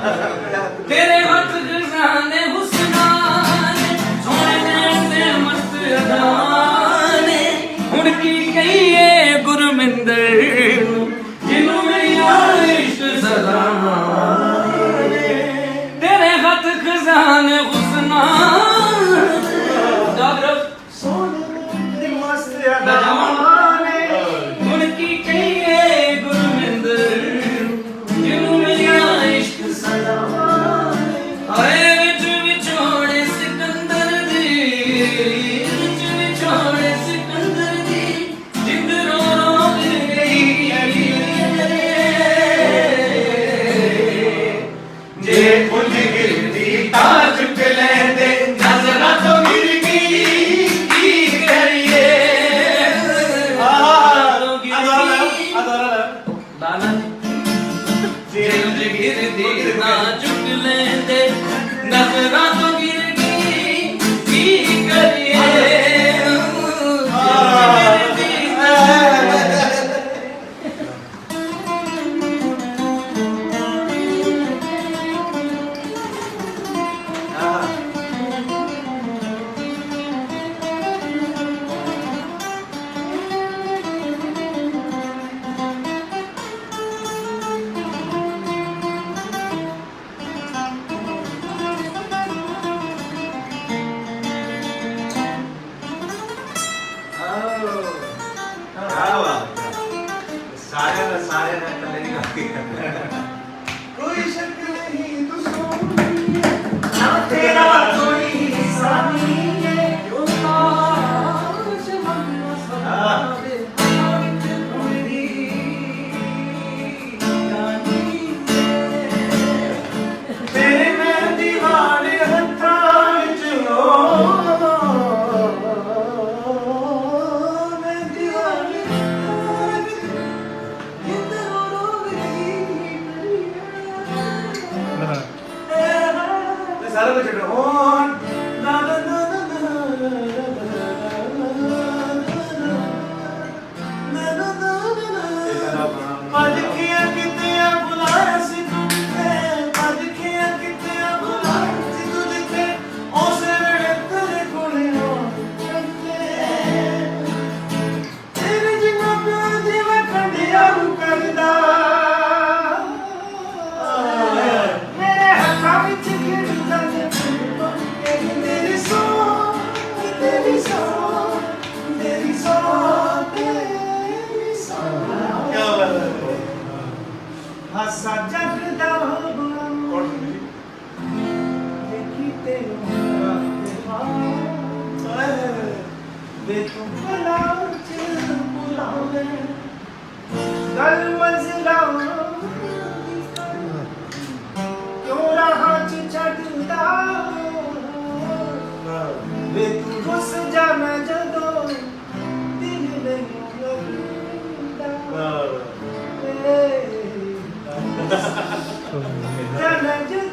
Gracias. Bala ji ਜੇ ਜਗੀਰ ਦੀ ਨਾ ਚੁੱਕ ਲੈਂਦੇ ਨਜ਼ਰਾਂ ಸಾರ ಸಾರ da. On. Hadi ਸਜਦ ਦਾ ਬਣ ਦੇਖੀ ਤੈਨੂੰ ਵੇ ਤੂੰ ਬੁਲਾਉ ਚ ਬੁਲਾਵੇ ਗਲ ਮੰਜ਼ਿਲਾ ਕਿਉਂ ਰਾਹ ਚ ਛੱਡਦਾ ਵੇ? ਤੂੰ ਹੁਸਨ Ireland,